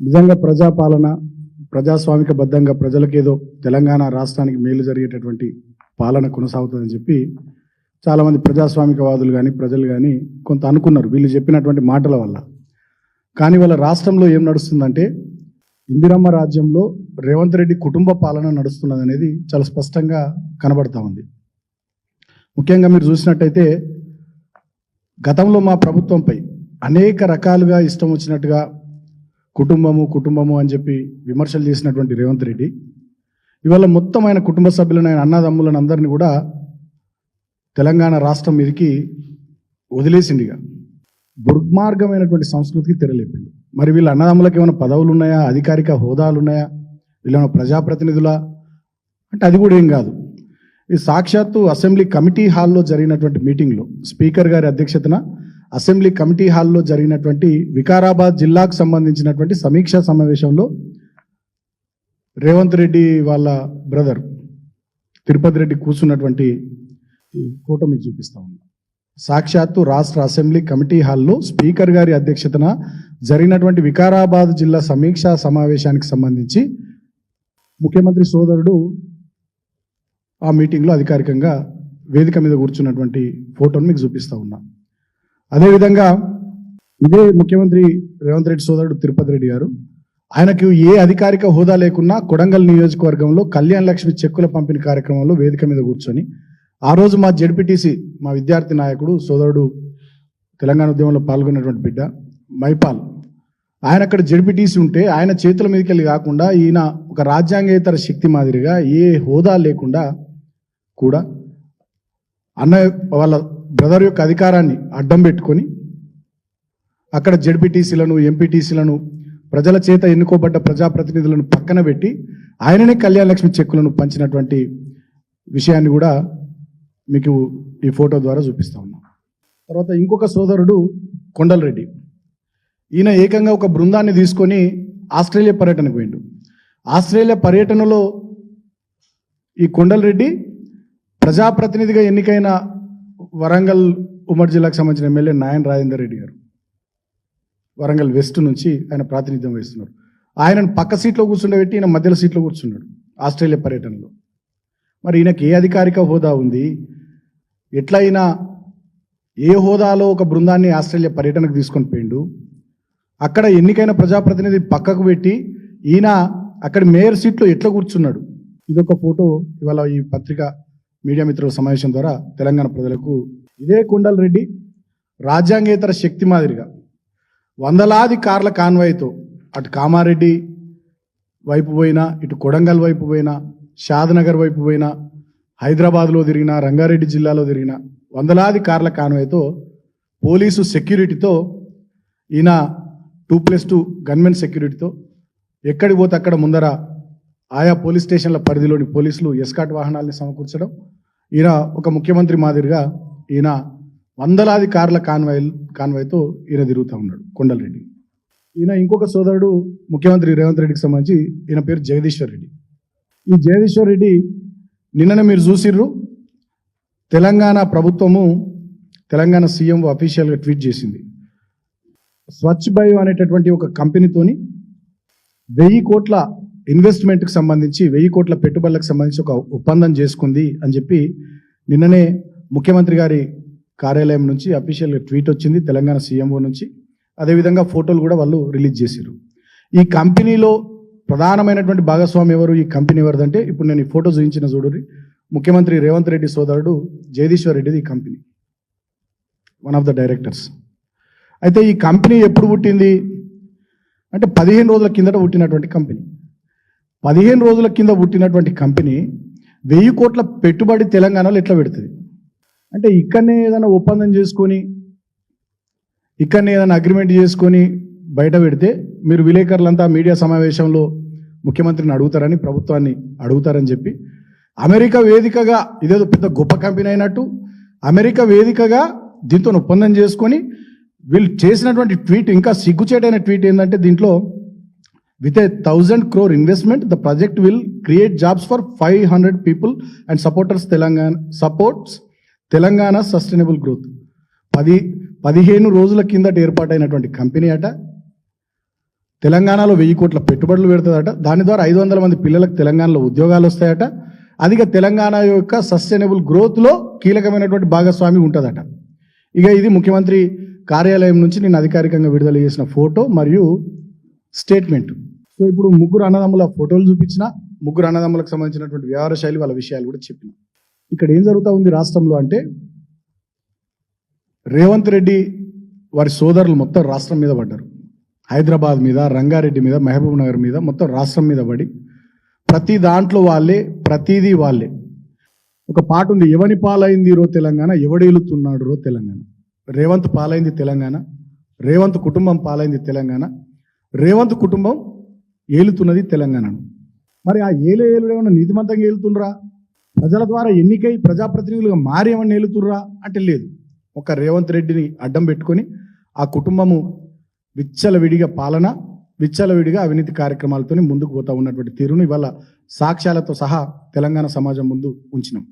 నిజంగా ప్రజాపాలన ప్రజాస్వామిక బద్ధంగా ప్రజలకేదో తెలంగాణ రాష్ట్రానికి మేలు జరిగేటటువంటి పాలన కొనసాగుతుందని చెప్పి చాలామంది ప్రజాస్వామికవాదులు కానీ ప్రజలు కానీ కొంత అనుకున్నారు. వీళ్ళు చెప్పినటువంటి మాటల వల్ల. కానీ వాళ్ళ రాష్ట్రంలో ఏం నడుస్తుందంటే ఇందిరమ్మ రాజ్యంలో రేవంత్ రెడ్డి కుటుంబ పాలన నడుస్తున్నది అనేది చాలా స్పష్టంగా కనబడతా ఉంది. ముఖ్యంగా మీరు చూసినట్టయితే గతంలో మా ప్రభుత్వంపై అనేక రకాలుగా ఇష్టం వచ్చినట్టుగా కుటుంబము కుటుంబము అని చెప్పి విమర్శలు చేసినటువంటి రేవంత్ రెడ్డి. ఇవాళ మొత్తం ఆయన కుటుంబ సభ్యులను ఆయన అన్నదమ్ములను అందరినీ కూడా తెలంగాణ రాష్ట్రం మీదకి వదిలేసిండిగా దుర్మార్గమైనటువంటి సంస్కృతికి తెరలేపింది. మరి వీళ్ళ అన్నదమ్ములకు ఏమైనా పదవులు ఉన్నాయా? అధికారిక హోదాలు ఉన్నాయా? వీళ్ళేమైనా ప్రజాప్రతినిధులా? అంటే అది కూడా ఏం కాదు. ఈ సాక్షాత్తు అసెంబ్లీ కమిటీ హాల్లో జరిగినటువంటి మీటింగ్లో స్పీకర్ గారి అధ్యక్షతన అసెంబ్లీ కమిటీ హాల్లో జరిగినటువంటి వికారాబాద్ జిల్లాకు సంబంధించినటువంటి సమీక్షా సమావేశంలో రేవంత్ రెడ్డి వాళ్ళ బ్రదర్ తిరుపతి రెడ్డి కూర్చున్నటువంటి ఈ ఫోటో మీకు చూపిస్తా ఉన్నా. సాక్షాత్తు రాష్ట్ర అసెంబ్లీ కమిటీ హాల్లో స్పీకర్ గారి అధ్యక్షతన జరిగినటువంటి వికారాబాద్ జిల్లా సమీక్షా సమావేశానికి సంబంధించి ముఖ్యమంత్రి సోదరుడు ఆ మీటింగ్లో అధికారికంగా వేదిక మీద కూర్చున్నటువంటి ఫోటోను మీకు చూపిస్తూ ఉన్నా. అదేవిధంగా ఇదే ముఖ్యమంత్రి రేవంత్ రెడ్డి సోదరుడు తిరుపతి రెడ్డి గారు ఆయనకు ఏ అధికారిక హోదా లేకున్నా కొడంగల్ నియోజకవర్గంలో కళ్యాణ్ లక్ష్మి చెక్కుల పంపిణీ కార్యక్రమంలో వేదిక మీద కూర్చొని ఆ రోజు మా జడ్పీటీసీ మా విద్యార్థి నాయకుడు సోదరుడు తెలంగాణ ఉద్యమంలో పాల్గొన్నటువంటి బిడ్డ మైపాల్. ఆయన అక్కడ జడ్పీటీసీ ఉంటే ఆయన చేతుల మీదకి వెళ్ళి కాకుండా ఈయన ఒక రాజ్యాంగేతర శక్తి మాదిరిగా ఏ హోదా లేకుండా కూడా అన్నయ్య వాళ్ళ బ్రదర్ యొక్క అధికారాన్ని అడ్డం పెట్టుకొని అక్కడ జడ్పీటీసీలను ఎంపీటీసీలను ప్రజల చేత ఎన్నుకోబడ్డ ప్రజాప్రతినిధులను పక్కన పెట్టి ఆయననే కళ్యాణ లక్ష్మి చెక్కులను పంచినటువంటి విషయాన్ని కూడా మీకు ఈ ఫోటో ద్వారా చూపిస్తా ఉన్నాం. తర్వాత ఇంకొక సోదరుడు కొండలరెడ్డి. ఈయన ఏకంగా ఒక బృందాన్ని తీసుకొని ఆస్ట్రేలియా పర్యటనకు పోయిండు. ఆస్ట్రేలియా పర్యటనలో ఈ కొండలరెడ్డి ప్రజాప్రతినిధిగా ఎన్నికైన వరంగల్ ఉమ్మడి జిల్లాకు సంబంధించిన ఎమ్మెల్యే నాయన్ రాజేందర్ రెడ్డి గారు. వరంగల్ వెస్ట్ నుంచి ఆయన ప్రాతినిధ్యం వహిస్తున్నారు. ఆయనను పక్క సీట్లో కూర్చుండబెట్టి ఈయన మధ్యలో సీట్లో కూర్చున్నాడు ఆస్ట్రేలియా పర్యటనలో. మరి ఈయనకి ఏ అధికారిక హోదా ఉంది? ఎట్లయినా ఏ హోదాలో ఒక బృందాన్ని ఆస్ట్రేలియా పర్యటనకు తీసుకొని పోయిండు? అక్కడ ఎన్నికైన ప్రజాప్రతినిధి పక్కకు పెట్టి ఈయన అక్కడ మేయర్ సీట్లో ఎట్లా కూర్చున్నాడు? ఇదొక ఫోటో ఇవాళ ఈ పత్రిక మీడియా మిత్రుల సమావేశం ద్వారా తెలంగాణ ప్రజలకు ఇదే కుండల్ రెడ్డి రాజ్యాంగేతర శక్తి మాదిరిగా వందలాది కార్ల కాన్వాయ్తో అటు కామారెడ్డి వైపు పోయినా ఇటు కొడంగల్ వైపు పోయినా షాద్నగర్ వైపు పోయినా హైదరాబాద్లో తిరిగిన రంగారెడ్డి జిల్లాలో తిరిగిన వందలాది కార్ల కాన్వాయ్తో పోలీసు సెక్యూరిటీతో ఈయన టూ ప్లస్ టూ గన్మెన్ సెక్యూరిటీతో ఎక్కడికి పోతే అక్కడ ముందర ఆయా పోలీస్ స్టేషన్ల పరిధిలోని పోలీసులు ఎస్కాట్ వాహనాల్ని సమకూర్చడం ఈయన ఒక ముఖ్యమంత్రి మాదిరిగా ఈయన వందలాది కార్ల కాన్వాయ్ కాన్వాయ్తో ఈయన తిరుగుతూ ఉన్నాడు కొండలరెడ్డి ఈయన ఇంకొక సోదరుడు ముఖ్యమంత్రి రేవంత్ రెడ్డికి సంబంధించి ఈయన పేరు జగదీశ్వర్ రెడ్డి. ఈ జగదీశ్వర్ రెడ్డి నిన్ననే మీరు చూసిర్రు తెలంగాణ ప్రభుత్వము తెలంగాణ సీఎం అఫీషియల్గా ట్వీట్ చేసింది. స్వచ్ఛ బయో అనేటటువంటి ఒక కంపెనీతోని వెయ్యి కోట్ల ఇన్వెస్ట్మెంట్కి సంబంధించి వెయ్యి కోట్ల పెట్టుబడులకు సంబంధించి ఒక ఒప్పందం చేసుకుంది అని చెప్పి నిన్ననే ముఖ్యమంత్రి గారి కార్యాలయం నుంచి అఫీషియల్గా ట్వీట్ వచ్చింది తెలంగాణ సీఎంఓ నుంచి. అదేవిధంగా ఫోటోలు కూడా వాళ్ళు రిలీజ్ చేశారు ఈ కంపెనీలో ప్రధానమైనటువంటి భాగస్వామి ఎవరు? ఈ కంపెనీ ఎవరిదంటే ఇప్పుడు నేను ఈ ఫోటో చూపించిన చూడరి ముఖ్యమంత్రి రేవంత్ రెడ్డి సోదరుడు జగదీశ్వర్ రెడ్డిది ఈ company. One of the directors అయితే ఈ కంపెనీ ఎప్పుడు పుట్టింది? అంటే పదిహేను రోజుల కిందట పుట్టినటువంటి కంపెనీ. పదిహేను రోజుల కింద పుట్టినటువంటి కంపెనీ వెయ్యి కోట్ల పెట్టుబడి తెలంగాణలో ఎట్లా పెడుతుంది? అంటే ఇక్కడనే ఏదైనా ఒప్పందం చేసుకొని ఇక్కడనే ఏదైనా అగ్రిమెంట్ చేసుకొని బయట పెడితే మీరు విలేకరులంతా మీడియా సమావేశంలో ముఖ్యమంత్రిని అడుగుతారని ప్రభుత్వాన్ని అడుగుతారని చెప్పి అమెరికా వేదికగా ఇదేదో పెద్ద గొప్ప కంపెనీ అయినట్టు అమెరికా వేదికగా దీంతో ఒప్పందం చేసుకొని వీళ్ళు చేసినటువంటి ట్వీట్ ఇంకా సిగ్గుచేటైన ట్వీట్ ఏంటంటే దీంట్లో with a thousand crore investment the project will create jobs for five hundred people and supporters Telangana supports Telangana sustainable growth పది పదిహేను రోజుల కిందట ఏర్పాటైనటువంటి కంపెనీ అట తెలంగాణలో వెయ్యి కోట్ల పెట్టుబడులు పెడుతుందట దాని ద్వారా ఐదు వందల మంది పిల్లలకు తెలంగాణలో ఉద్యోగాలు వస్తాయట. అదిగా తెలంగాణ యొక్క సస్టైనబుల్ గ్రోత్లో కీలకమైనటువంటి భాగస్వామి ఉంటుందట. ఇక ఇది ముఖ్యమంత్రి కార్యాలయం నుంచి నేను అధికారికంగా విడుదల చేసిన ఫోటో మరియు స్టేట్మెంట్. సో ఇప్పుడు ముగ్గురు అన్నదమ్ముల ఫోటోలు చూపించిన ముగ్గురు అన్నదమ్ములకు సంబంధించినటువంటి వ్యవహార శైలి వాళ్ళ విషయాలు కూడా చెప్పిన. ఇక్కడ ఏం జరుగుతూ ఉంది రాష్ట్రంలో అంటే రేవంత్ రెడ్డి వారి సోదరులు మొత్తం రాష్ట్రం మీద పడ్డారు. హైదరాబాద్ మీద రంగారెడ్డి మీద మహబూబ్ నగర్ మీద మొత్తం రాష్ట్రం మీద పడి ప్రతి దాంట్లో వాళ్ళే ప్రతిదీ వాళ్ళే. ఒక పాట ఉంది ఎవని పాలైంది రో తెలంగాణ ఎవడేలుతున్నాడు రో తెలంగాణ? రేవంత్ పాలైంది తెలంగాణ రేవంత్ కుటుంబం పాలైంది తెలంగాణ రేవంత్ కుటుంబం ఏలుతున్నది తెలంగాణను. మరి ఆ ఏలే ఏలుడు ఏమన్నా నీతిమంతంగా ఏలుతుండ్రా? ప్రజల ద్వారా ఎన్నికై ప్రజాప్రతినిధులుగా మారి ఏమన్నా ఏలుతుర్రా అంటే లేదు. ఒక రేవంత్ రెడ్డిని అడ్డం పెట్టుకొని ఆ కుటుంబము విచ్చలవిడిగా పాలన విచ్చలవిడిగా అవినీతి కార్యక్రమాలతోని ముందుకు పోతా ఉన్నటువంటి తీరును ఇవాళ సాక్ష్యాలతో సహా తెలంగాణ సమాజం ముందు ఉంచినాం.